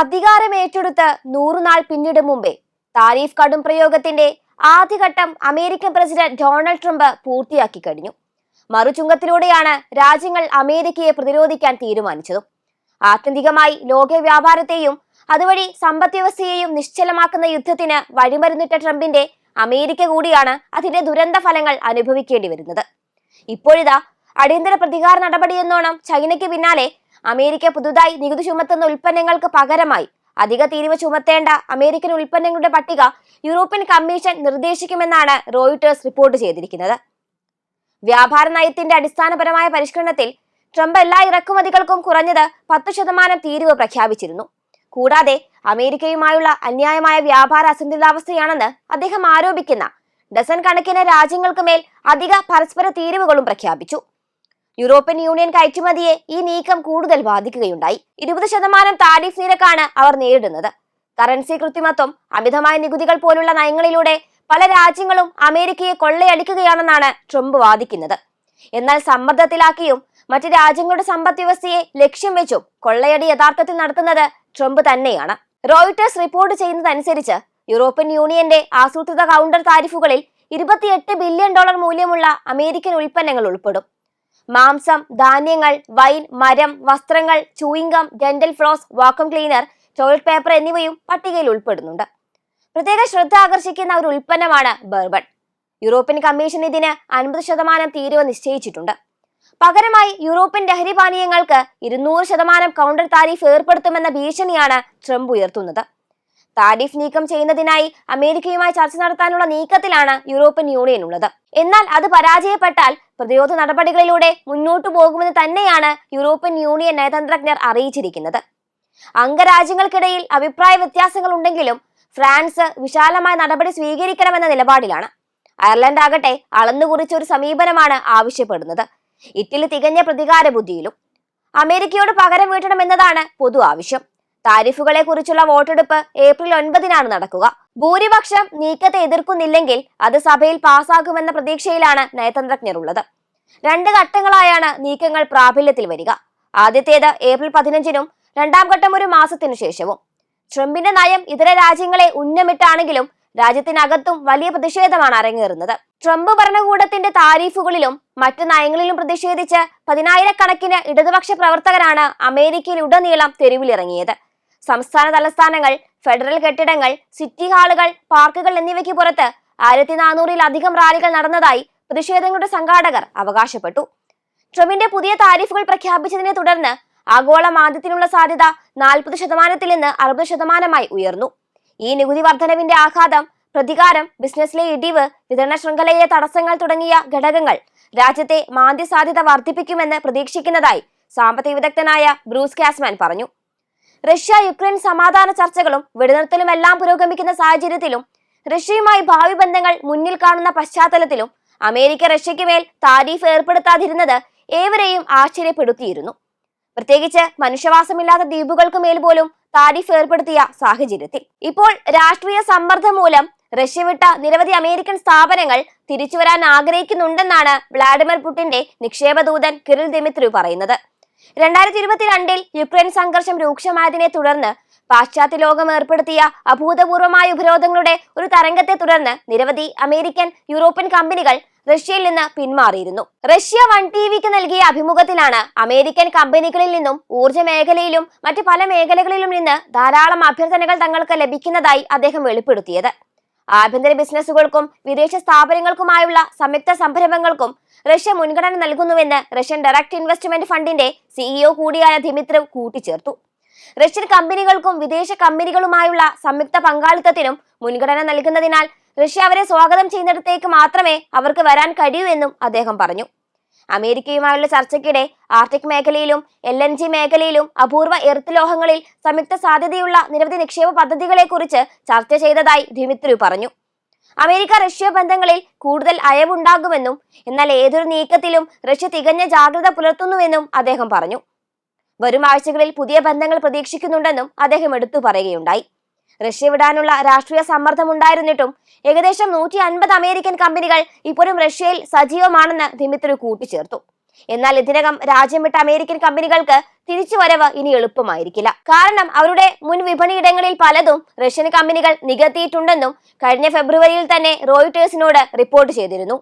അധികാരം ഏറ്റെടുത്ത് നൂറുനാൾ പിന്നിടും മുമ്പേ. താരിഫ് കടും പ്രയോഗത്തിന്റെ ആദ്യഘട്ടം അമേരിക്കൻ പ്രസിഡന്റ് ഡൊണാൾഡ് ട്രംപ് പൂർത്തിയാക്കി കഴിഞ്ഞു. മറുചുങ്കത്തിലൂടെയാണ് രാജ്യങ്ങൾ അമേരിക്കയെ പ്രതിരോധിക്കാൻ തീരുമാനിച്ചതും. ആത്യന്തികമായി ലോക വ്യാപാരത്തെയും അതുവഴി സമ്പദ് വ്യവസ്ഥയെയും നിശ്ചലമാക്കുന്ന യുദ്ധത്തിന് വഴിമരുന്നിട്ട ട്രംപിന്റെ അമേരിക്ക കൂടിയാണ് അതിന്റെ ദുരന്ത ഫലങ്ങൾ അനുഭവിക്കേണ്ടി വരുന്നത്. ഇപ്പോഴിതാ അടിയന്തര പ്രതികാര നടപടിയെന്നോണം ചൈനയ്ക്ക് പിന്നാലെ അമേരിക്ക പുതുതായി നികുതി ചുമത്തുന്ന ഉൽപ്പന്നങ്ങൾക്ക് പകരമായി. അധിക തീരുവ ചുമത്തേണ്ട അമേരിക്കൻ ഉൽപ്പന്നങ്ങളുടെ പട്ടിക യൂറോപ്യൻ കമ്മീഷൻ നിർദ്ദേശിക്കുമെന്നാണ് റോയിട്ടേഴ്സ് റിപ്പോർട്ട് ചെയ്തിരിക്കുന്നത്. വ്യാപാര നയത്തിന്റെ അടിസ്ഥാനപരമായ പരിഷ്കരണത്തിൽ ട്രംപ് എല്ലാ ഇറക്കുമതികൾക്കും കുറഞ്ഞത് പത്ത് ശതമാനം തീരുവ പ്രഖ്യാപിച്ചിരുന്നു. കൂടാതെ അമേരിക്കയുമായുള്ള അന്യായമായ വ്യാപാര അസന്തുലിതാവസ്ഥയാണെന്ന് അദ്ദേഹം ആരോപിക്കുന്ന ഡസൻ കണക്കിന് രാജ്യങ്ങൾക്ക് മേൽ അധിക പരസ്പര തീരുവകളും പ്രഖ്യാപിച്ചു. യൂറോപ്യൻ യൂണിയൻ കയറ്റുമതിയെ ഈ നീക്കം കൂടുതൽ ബാധിക്കുകയുണ്ടായി. ഇരുപത് ശതമാനം താരിഫ് നിരക്കാണ് അവർ നേരിടുന്നത്. കറൻസി കൃത്രിമത്വം അമിതമായ നികുതികൾ പോലുള്ള നയങ്ങളിലൂടെ പല രാജ്യങ്ങളും അമേരിക്കയെ കൊള്ളയടിക്കുകയാണെന്നാണ് ട്രംപ് വാദിക്കുന്നത്. എന്നാൽ സമ്മർദ്ദത്തിലാക്കിയും മറ്റ് രാജ്യങ്ങളുടെ സമ്പദ് വ്യവസ്ഥയെ ലക്ഷ്യം വെച്ചും കൊള്ളയടി യഥാർത്ഥത്തിൽ നടത്തുന്നത് ട്രംപ് തന്നെയാണ്. റോയിട്ടേഴ്സ് റിപ്പോർട്ട് ചെയ്യുന്നതനുസരിച്ച് യൂറോപ്യൻ യൂണിയന്റെ ആസൂത്രിത കൗണ്ടർ താരിഫുകളിൽ ഇരുപത്തിയെട്ട് ബില്യൺ ഡോളർ മൂല്യമുള്ള അമേരിക്കൻ ഉൽപ്പന്നങ്ങൾ ഉൾപ്പെടും. മാംസം ധാന്യങ്ങൾ വൈൻ മരം വസ്ത്രങ്ങൾ chewing gum dental floss vacuum cleaner toilet paper എന്നിവയും പട്ടികയിൽ ഉൾപ്പെടുന്നുണ്ട്. പ്രത്യേക ശ്രദ്ധ ആകർഷിക്കുന്ന ഒരു ഉൽപ്പന്നമാണ് ബർബൺ. യൂറോപ്യൻ കമ്മീഷൻ ഇതിന് അൻപത് ശതമാനം തീരുവ നിശ്ചയിച്ചിട്ടുണ്ട്. പകരമായി യൂറോപ്യൻ ലഹരി പാനീയങ്ങൾക്ക് ഇരുന്നൂറ് ശതമാനം കൗണ്ടർ താരിഫ് ഏർപ്പെടുത്തുമെന്ന ഭീഷണിയാണ് ട്രംപ് ഉയർത്തുന്നത്. താരിഫ് നീക്കം ചെയ്യുന്നതിനായി അമേരിക്കയുമായി ചർച്ച നടത്താനുള്ള നീക്കത്തിലാണ് യൂറോപ്യൻ യൂണിയൻ ഉള്ളത്. എന്നാൽ അത് പരാജയപ്പെട്ടാൽ പ്രതിരോധ നടപടികളിലൂടെ മുന്നോട്ടു പോകുമെന്ന് തന്നെയാണ് യൂറോപ്യൻ യൂണിയൻ നയതന്ത്രജ്ഞർ അറിയിച്ചിരിക്കുന്നത്. അംഗരാജ്യങ്ങൾക്കിടയിൽ അഭിപ്രായ വ്യത്യാസങ്ങൾ ഉണ്ടെങ്കിലും ഫ്രാൻസ് വിശാലമായ നടപടി സ്വീകരിക്കണമെന്ന നിലപാടിലാണ്. അയർലൻഡ് ആകട്ടെ അളന്നുകുറിച്ച ഒരു സമീപനമാണ് ആവശ്യപ്പെടുന്നത്. ഇറ്റലി തികഞ്ഞ പ്രതികാര ബുദ്ധിയിലും അമേരിക്കയോട് പകരം വീട്ടണമെന്നതാണ് പൊതു ആവശ്യം. താരിഫുകളെ കുറിച്ചുള്ള വോട്ടെടുപ്പ് ഏപ്രിൽ ഒൻപതിനാണ് നടക്കുക. ഭൂരിപക്ഷം നീക്കത്തെ എതിർക്കുന്നില്ലെങ്കിൽ അത് സഭയിൽ പാസാകുമെന്ന പ്രതീക്ഷയിലാണ് നയതന്ത്രജ്ഞർ ഉള്ളത് രണ്ട് ഘട്ടങ്ങളായാണ് നീക്കങ്ങൾ പ്രാബല്യത്തിൽ വരിക. ആദ്യത്തേത് ഏപ്രിൽ പതിനഞ്ചിനും രണ്ടാം ഘട്ടം ഒരു മാസത്തിനു ശേഷവും. ട്രംപിന്റെ നയം ഇതര രാജ്യങ്ങളെ ഉന്നമിട്ടാണെങ്കിലും രാജ്യത്തിനകത്തും വലിയ പ്രതിഷേധമാണ് അരങ്ങേറുന്നത്. ട്രംപ് ഭരണകൂടത്തിന്റെ താരീഫുകളിലും മറ്റു നയങ്ങളിലും പ്രതിഷേധിച്ച് പതിനായിരക്കണക്കിന് ഇടതുപക്ഷ പ്രവർത്തകരാണ് അമേരിക്കയിൽ ഉടനീളം തെരുവിലിറങ്ങിയത്. സംസ്ഥാന തലസ്ഥാനങ്ങൾ ഫെഡറൽ കെട്ടിടങ്ങൾ സിറ്റി ഹാളുകൾ പാർക്കുകൾ എന്നിവയ്ക്ക് പുറത്ത് ആയിരത്തി നാനൂറിലധികം റാലികൾ നടന്നതായി പ്രതിഷേധങ്ങളുടെ സംഘാടകർ അവകാശപ്പെട്ടു. ട്രംപിന്റെ പുതിയ താരിഫുകൾ പ്രഖ്യാപിച്ചതിനെ തുടർന്ന് ആഗോള മാന്ദ്യത്തിനുള്ള സാധ്യത നാൽപ്പത് ശതമാനത്തിൽ നിന്ന് അറുപത് ശതമാനമായി ഉയർന്നു. ഈ നികുതി വർധനവിന്റെ ആഘാതം പ്രതികാരം ബിസിനസ്സിലെ ഇടിവ് വിതരണ ശൃംഖലയിലെ തടസ്സങ്ങൾ തുടങ്ങിയ ഘടകങ്ങൾ രാജ്യത്തെ മാന്ദ്യ സാധ്യത വർദ്ധിപ്പിക്കുമെന്ന് പ്രതീക്ഷിക്കുന്നതായി സാമ്പത്തിക വിദഗ്ധനായ ബ്രൂസ് കാസ്മാൻ പറഞ്ഞു. റഷ്യ യുക്രൈൻ സമാധാന ചർച്ചകളും വെടിനിർത്തലും എല്ലാം പുരോഗമിക്കുന്ന സാഹചര്യത്തിലും റഷ്യയുമായി ഭാവി ബന്ധങ്ങൾ മുന്നിൽ കാണുന്ന പശ്ചാത്തലത്തിലും അമേരിക്ക റഷ്യയ്ക്ക് മേൽ താരീഫ് ഏർപ്പെടുത്താതിരുന്നത് ഏവരെയും ആശ്ചര്യപ്പെടുത്തിയിരുന്നു. പ്രത്യേകിച്ച് മനുഷ്യവാസമില്ലാത്ത ദ്വീപുകൾക്ക് മേൽ പോലും താരിഫ് ഏർപ്പെടുത്തിയ സാഹചര്യത്തിൽ. ഇപ്പോൾ രാഷ്ട്രീയ സമ്മർദ്ദം മൂലം റഷ്യ വിട്ട നിരവധി അമേരിക്കൻ സ്ഥാപനങ്ങൾ തിരിച്ചു വരാൻ ആഗ്രഹിക്കുന്നുണ്ടെന്നാണ് വ്ളാഡിമിർ പുടിന്റെ നിക്ഷേപ ദൂതൻ കിറിൽ ദിമിത്രി പറയുന്നത്. രണ്ടായിരത്തി ഇരുപത്തിരണ്ടിൽ യുക്രൈൻ സംഘർഷം രൂക്ഷമായതിനെ തുടർന്ന് പാശ്ചാത്യ ലോകം ഏർപ്പെടുത്തിയ അഭൂതപൂർവമായ ഉപരോധങ്ങളുടെ ഒരു തരംഗത്തെ തുടർന്ന് നിരവധി അമേരിക്കൻ യൂറോപ്യൻ കമ്പനികൾ റഷ്യയിൽ നിന്ന് പിന്മാറിയിരുന്നു. റഷ്യ വൺ ടി വിക്ക് നൽകിയ അഭിമുഖത്തിലാണ് അമേരിക്കൻ കമ്പനികളിൽ നിന്നും ഊർജ മേഖലയിലും മറ്റ് പല മേഖലകളിലും നിന്ന് ധാരാളം അഭ്യർത്ഥനകൾ തങ്ങൾക്ക് ലഭിക്കുന്നതായി അദ്ദേഹം വെളിപ്പെടുത്തിയത്. ആഭ്യന്തര ബിസിനസ്സുകൾക്കും വിദേശ സ്ഥാപനങ്ങൾക്കുമായുള്ള സംയുക്ത സംരംഭങ്ങൾക്കും റഷ്യ മുൻഗണന നൽകുന്നുവെന്ന് റഷ്യൻ ഡയറക്ട് ഇൻവെസ്റ്റ്മെന്റ് ഫണ്ടിന്റെ സിഇഒ കൂടിയായ ദിമിത്രവ് കൂട്ടിച്ചേർത്തു. റഷ്യൻ കമ്പനികൾക്കും വിദേശ കമ്പനികളുമായുള്ള സംയുക്ത പങ്കാളിത്തത്തിനും മുൻഗണന നൽകുന്നതിനാൽ റഷ്യ അവരെ സ്വാഗതം ചെയ്യുന്നിടത്തേക്ക് മാത്രമേ അവർക്ക് വരാൻ കഴിയൂ എന്നും അദ്ദേഹം പറഞ്ഞു. അമേരിക്കയുമായുള്ള ചർച്ചയ്ക്കിടെ ആർട്ടിക് മേഖലയിലും എൽ എൻ ജി മേഖലയിലും അപൂർവ എർത്ത് ലോഹങ്ങളിൽ സംയുക്ത സാധ്യതയുള്ള നിരവധി നിക്ഷേപ പദ്ധതികളെക്കുറിച്ച് ചർച്ച ചെയ്തതായി ദിമിത്രി പറഞ്ഞു. അമേരിക്ക റഷ്യ ബന്ധങ്ങളിൽ കൂടുതൽ അയവുണ്ടാകുമെന്നും എന്നാൽ ഏതൊരു നീക്കത്തിലും റഷ്യ തികഞ്ഞ ജാഗ്രത പുലർത്തുന്നുവെന്നും അദ്ദേഹം പറഞ്ഞു. വരും ആഴ്ചകളിൽ പുതിയ ബന്ധങ്ങൾ പ്രതീക്ഷിക്കുന്നുണ്ടെന്നും അദ്ദേഹം എടുത്തു പറയുകയുണ്ടായി. റഷ്യ വിടാനുള്ള രാഷ്ട്രീയ സമ്മർദ്ദം ഉണ്ടായിരുന്നിട്ടും ഏകദേശം നൂറ്റി അൻപത് അമേരിക്കൻ കമ്പനികൾ ഇപ്പോഴും റഷ്യയിൽ സജീവമാണെന്ന് ദിമിത്രി കൂട്ടിച്ചേർത്തു. എന്നാൽ ഇതിനകം രാജ്യം വിട്ട അമേരിക്കൻ കമ്പനികൾക്ക് തിരിച്ചുവരവ് ഇനി എളുപ്പമായിരിക്കില്ല. കാരണം അവരുടെ മുൻ വിപണിയിടങ്ങളിൽ പലതും റഷ്യൻ കമ്പനികൾ നികത്തിയിട്ടുണ്ടെന്നും കഴിഞ്ഞ ഫെബ്രുവരിയിൽ തന്നെ റോയിട്ടേഴ്സിനോട് റിപ്പോർട്ട് ചെയ്തിരുന്നു.